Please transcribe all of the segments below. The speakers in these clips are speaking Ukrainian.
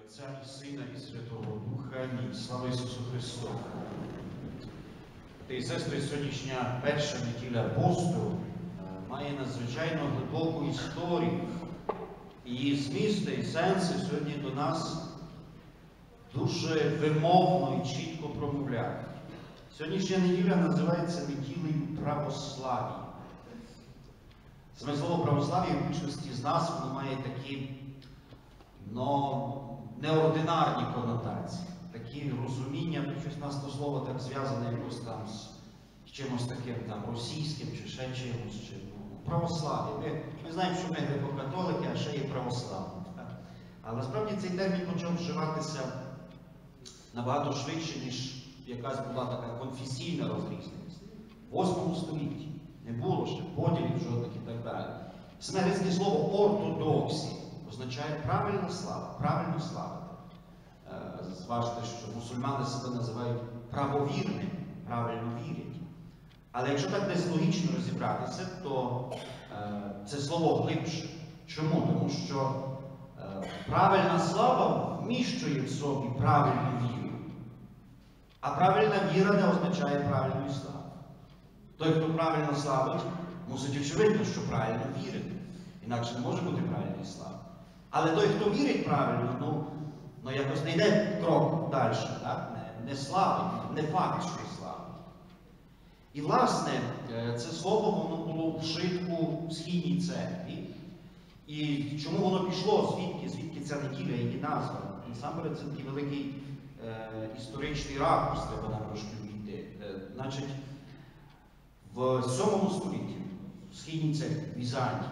Отця і Сина, і Святого Духа. Амінь. Слава Ісусу Христу. Та і сестри, сьогоднішня перша неділя посту е, має надзвичайно глибоку історію. Її змісти і сенси сьогодні до нас дуже вимовно і чітко промовляють. Сьогоднішня неділя називається неділею православ'я. Саме слово православ'я в більшості з нас воно має такі но неординарні конотації, такі розуміння, ну, щось нас то слово так зв'язане якось там з чимось таким там російським чи ще чимось. Чи, ну, православ'я. Ми, ми знаємо, що ми греко-католики, а ще є православні. Але насправді цей термін почав вживатися набагато швидше, ніж якась була така конфесійна розрізність. В 8 столітті не було ще поділів жодних і так далі. Саме слово ортодоксія означає правильна слава, правильно славити. Е, Зважте, що мусульмани себе називають правовірними, правильно вірять. Але якщо так десь логічно розібратися, то е, це слово глибше. Чому? Тому що е, правильна слава вміщує в собі правильну віру. А правильна віра не означає правильної слави. Той, хто правильно славить, мусить очевидно, що правильно вірити. Інакше не може бути правильної слави. Але той, хто вірить правильно, ну, ну якось не йде крок далі, так? Не, не славить, не факт, що славить. І, власне, е, це слово воно було вшитку в східній церкві. І чому воно пішло, звідки, звідки ця неділя, її назва? Насамперед, це такий великий е, історичний ракурс, треба нам трошки війти. Е, значить, в 7 столітті в східній церкві, в Візанті,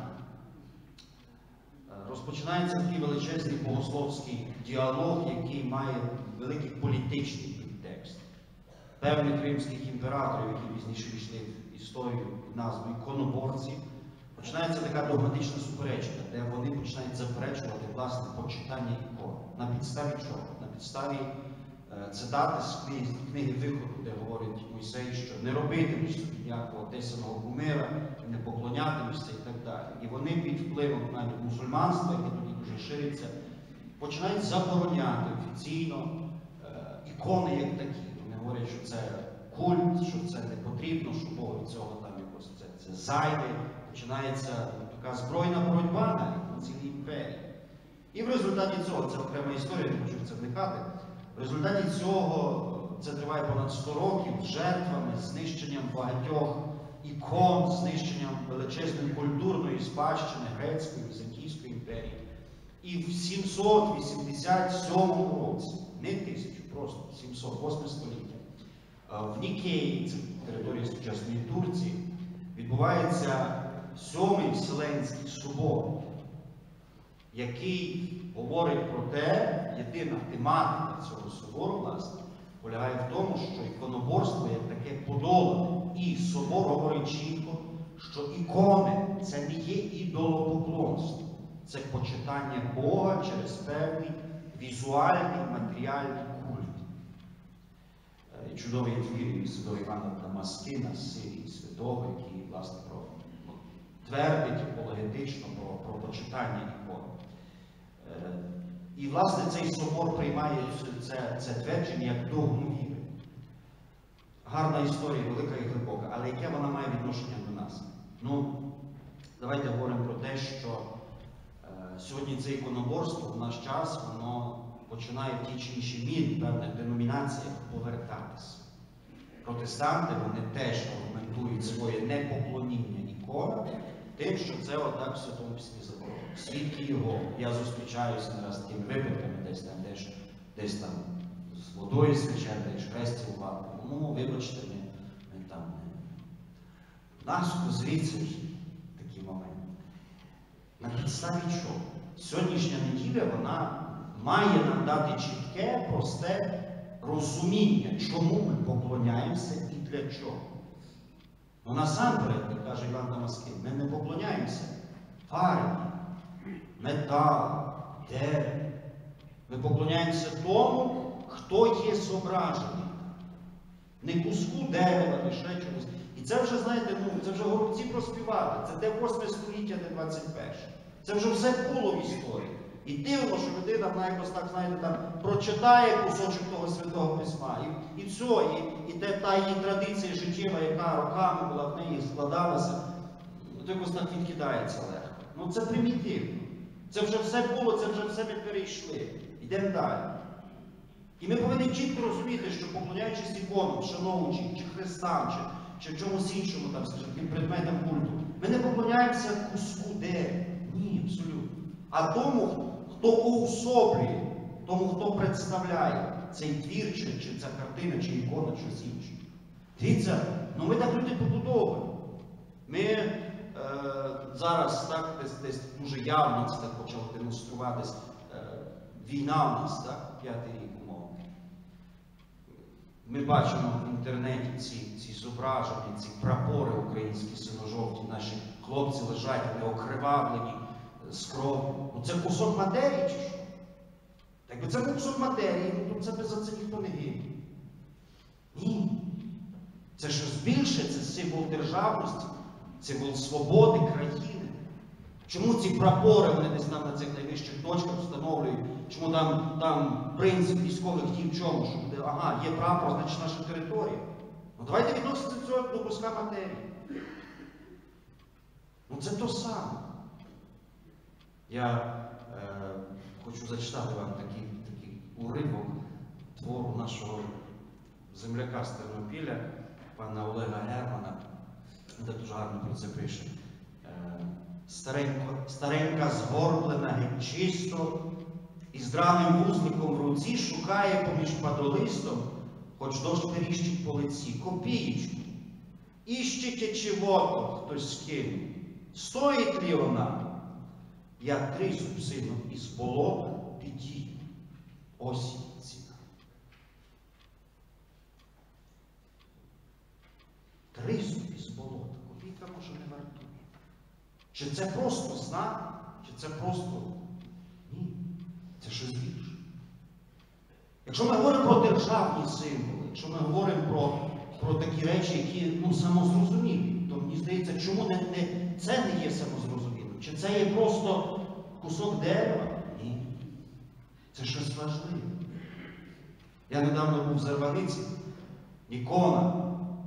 розпочинається такий величезний богословський діалог, який має великий політичний підтекст. Певних римських імператорів, які пізніше війшли в історію під назвою іконоборці, починається така догматична суперечка, де вони починають заперечувати власне почитання ікон. На підставі чого? На підставі цитати з книги, книги Виходу, де говорить Мойсей, що не робитимеш собі ніякого тесаного кумира, не поклонятимешся і так далі. І вони під впливом навіть мусульманства, яке тоді дуже шириться, починають забороняти офіційно е, ікони як такі. Вони говорять, що це культ, що це не потрібно, що Бог від цього там якось це, це зайве. Починається така збройна боротьба на цілій імперії. І в результаті цього, це окрема історія, не хочу в це вникати. В результаті цього це триває понад 100 років жертвами, знищенням багатьох ікон, знищенням величезної культурної спадщини Грецької, Візантійської імперії. І в 787 році, не тисячу, просто 708 століття, е, в Нікеї, це територія сучасної Турції, відбувається сьомий Вселенський собор, який говорить про те, єдина тематика цього собору, власне, полягає в тому, що іконоборство як таке подолане. І собор говорить чітко, що ікони це не є ідолопоклонство, це почитання Бога через певний візуальний матеріальний культ. Е, Чудовий твір святого Івана Дамаскина з Сирії Святого, який, власне, твердить апологетично про, про почитання ікон. Е, І, власне, цей собор приймає це, це твердження як догму віри. Гарна історія, велика і глибока, але яке вона має відношення до нас? Ну, давайте говоримо про те, що е, сьогодні це іконоборство в наш час, воно починає в тій чи іншій мірі в певних деномінаціях повертатися. Протестанти вони теж аргументують своє непоклоніння іконам тим, що це отак в Святому Письмі заборонено. Свідки його, я зустрічаюся не з такими випадками, десь там, десь, десь там з водою свячати, десь хрестів лапи. Ну, вибачте, ми, ми там не. Нас звідси такі моменти. На підставі чого? Сьогоднішня неділя вона має нам дати чітке, просте розуміння, чому ми поклоняємося і для чого. Ну насамперед, як каже Іван Дамаскин, ми не поклоняємося фарбі, металу, дереву. Ми поклоняємося тому, хто є зображений. Не куску дерева, не ще чогось. І це вже, знаєте, ну, це вже горобці проспівали. Це де 8 століття, де 21. Це вже все було в історії. І дивно, що людина вона якось так, знаєте, там прочитає кусочок того святого письма. І, і все, і, і те, та її традиція життєва, яка роками була в неї складалася, то якось так відкидається легко. Ну це примітивно. Це вже все було, це вже все ми перейшли. Йдемо далі. І ми повинні чітко розуміти, що поклоняючись іконам, шановуючи, чи хрестам, чи, чи чомусь іншому, там, скажімо, предметам культу, ми не поклоняємося куску де. Ні, абсолютно. А тому, хто уособлює, тому, хто представляє цей твір, чи, чи ця картина, чи ікона, чи щось інше. Дивіться, ну ми так люди побудовані. Ми е, зараз так десь, десь дуже явно це так почало демонструватись. Е, війна у нас, так, п'ятий рік умовно. Ми бачимо в інтернеті ці, ці зображення, ці прапори українські синьо-жовті, наші хлопці лежать, вони кров'ю. Ну це кусок матерії чи що? Так якби це був кусок матерії, ну то це би за це ніхто не гинув. Ні. Це щось більше, це символ державності, символ свободи країни. Чому ці прапори вони десь там на цих найвищих точках встановлюють? Чому там, там принцип військових дій в чому? Що ага, є прапор, значить наша територія. Ну давайте відносити цього до куска матерії. Ну це то саме. Я е, хочу зачитати вам такий, такий уривок твору нашого земляка з Тернопіля, пана Олега Германа. Так дуже гарно про це пише. Е, Старенько, старенька згорблена геть чисто, і з драним вузликом в руці шукає поміж падолистом, хоч дощ періщить по лиці, копієчку. Іщите чего-то, хтось скинув. Стоїть лі вона? Я трису сину із болота підію. Ось ціна. Трису із болота. Копійка може не вартує. Чи це просто знак, чи це просто ні. Це щось більше. Якщо ми говоримо про державні символи, якщо ми говоримо про, про такі речі, які ну, самозрозумілі, то мені здається, чому не, не, це не є самозрозумілим? Чи це є просто кусок дерева? Ні. Це щось важливе. Я недавно був в Зарваниці, ікона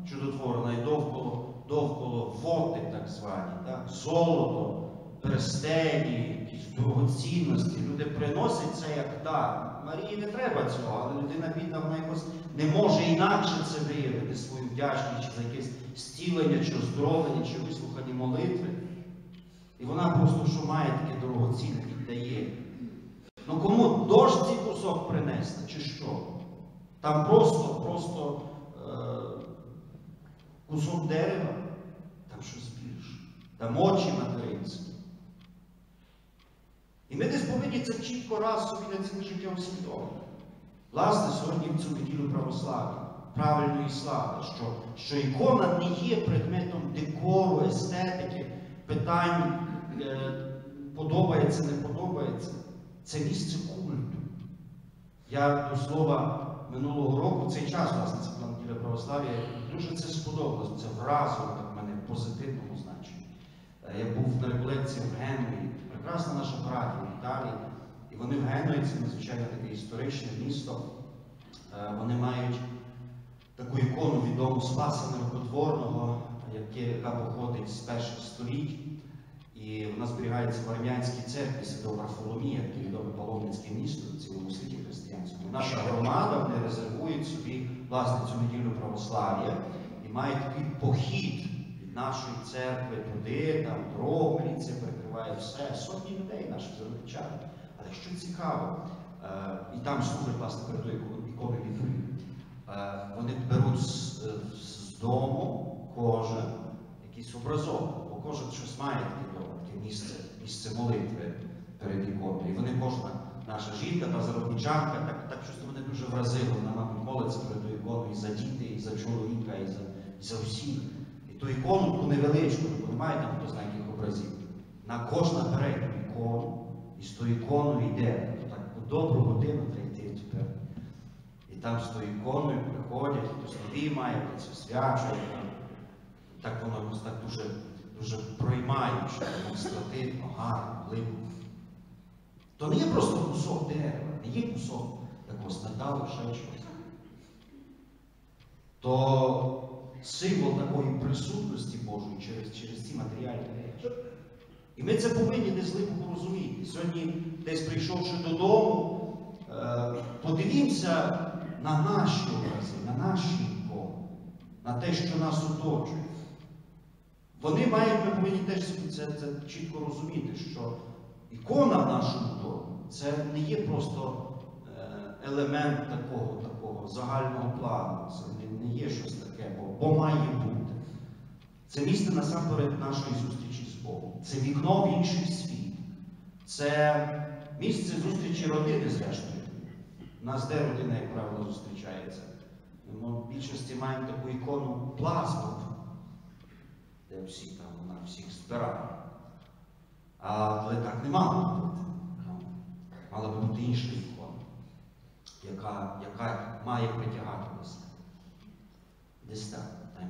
чудотворена і довкола, довкола води, так звані, так? золото, перстені, якісь дорогоцінності. Люди приносять це як дар. Марії не треба цього, але людина бідна, вона якось не може інакше це виявити свою вдячність чи за якесь зцілення, чи оздоровлення, чи вислухані молитви. І вона просто що має таке дорогоцінне віддає. Ну кому дощ цей кусок принести, чи що? Там просто, просто е, кусок дерева, там щось більше. Там очі материнські. І ми десь повинні це чітко раз собі на ціле життя усвідомити. Власне, сьогодні в цю неділю православ'я, правильної слави, що, що ікона не є предметом декору, естетики, питань, подобається, не подобається. Це місце культу. Я до слова минулого року, цей час, власне, це була неділя православ'я, дуже це сподобалось, це вразило так мене в позитивному значенні. Е, Я був на реколекції в Генуї, прекрасна наша парафія в Італії, і вони в Генуї, це надзвичайно таке історичне місто. Е, Вони мають таку ікону відому Спаса Нерукотворного, яка походить з перших століть. І вона зберігається в Армянській церкві Святого Варфоломія, таке відоме паломницьке місто в цілому світі християнському. Наша громада вони резервують собі власне цю неділю православ'я і мають такий похід від нашої церкви туди, там поліція перекриває все, сотні людей наших заробітчан. Але що цікаво, е, і там служать, власне, перед тою іконою. Е, Вони беруть з, е, з дому кожен якийсь образок, кожен щось має таке місце, місце молитви перед іконою. І вони кожна наша жінка та заробітчанка, так, так щось мене дуже вразило. Вона, мабуть, молиться перед іконою і за дітей, і за чоловіка, і за, і за всіх. І ту ікону, таку невеличку, таку немає там хто знає яких образів. На кожна бере ікону і з тою іконою йде. Тобто так у добру годину треба йти тепер. І там з тою іконою приходять, хтось нові має, хтось освячує. Так воно так дуже, дуже проймаюче, демонстративно, гарно, глибоко. То не є просто кусок дерева, не є кусок якогось металу, ще чогось. То символ такої присутності Божої через, через ці матеріальні речі. І ми це повинні десь глибоко розуміти. Сьогодні, десь прийшовши додому, е, подивімося на наші образи, на наші ікони, на те, що нас оточує. Вони мають, ми повинні теж це, це чітко розуміти, що ікона в нашому домі це не є просто е, елемент такого, такого загального плану. Це не, не є щось таке, бо, бо має бути. Це місце насамперед нашої зустрічі з Богом. Це вікно в інший світ. Це місце зустрічі родини, зрештою. У нас де родина, як правило, зустрічається. Ми в більшості маємо таку ікону плазму, де всі там вона всіх збирає. Але так не мало бути. Мала би бути інша ікона, яка, яка має притягати до себе. Десь так, там.